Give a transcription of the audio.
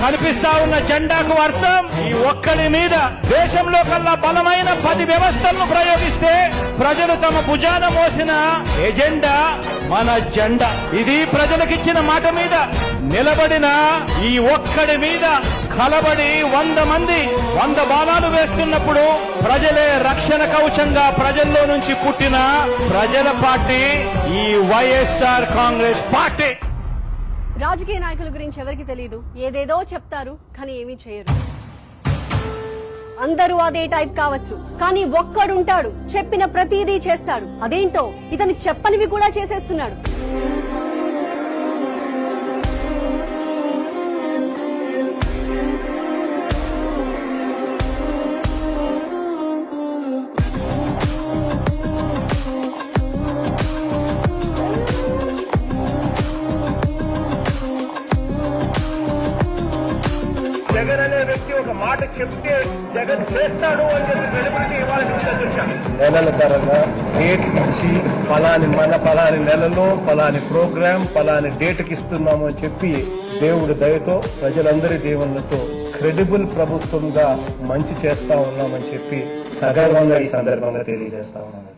కనిపిస్తా ఉన్న జెండాకు అర్థం ఈ ఒక్కడి మీద దేశంలో కల్లా బలమైన పది వ్యవస్థలను ప్రయోగిస్తే ప్రజలు తమ భుజాన మోసిన ఎజెండా మన జెండా. ఇది ప్రజలకిచ్చిన మాట మీద నిలబడిన ఈ ఒక్కడి మీద కలబడి వంద మంది వంద బాణాలు వేస్తున్నప్పుడు ప్రజలే రక్షణ కవచంగా ప్రజల్లో నుంచి పుట్టిన ప్రజల పార్టీ ఈ వైఎస్ఆర్ కాంగ్రెస్ పార్టీ. రాజకీయ నాయకుల గురించి ఎవరికి తెలియదు ఏదేదో చెప్తారు కానీ ఏమీ చేయరు. అందరూ అదే టైప్ కావచ్చు. కానీ ఒక్కడుంటాడు చెప్పిన ప్రతిదీ చేస్తాడు. అదేంటో ఇతను చెప్పనివి కూడా చేసేస్తున్నాడు. జగన్ అనే వ్యక్తి ఒక మాట చెప్తే జగన్ చేస్తాడు అని చెప్పి వెలువడికి ఇవ్వాల్సి వచ్చాను. నెలల తరంగా డేట్ ఇచ్చి ఫలాని మన ఫలాని నెలలో ఫలాని ప్రోగ్రామ్ ఫలాని డేట్కి ఇస్తున్నాము అని చెప్పి దేవుడి దయతో ప్రజలందరి దేవుళ్ళతో క్రెడిబుల్ ప్రభుత్వంగా మంచి చేస్తా ఉన్నామని చెప్పి సగర్వంగా ఈ సందర్భంగా తెలియజేస్తా ఉన్నాను.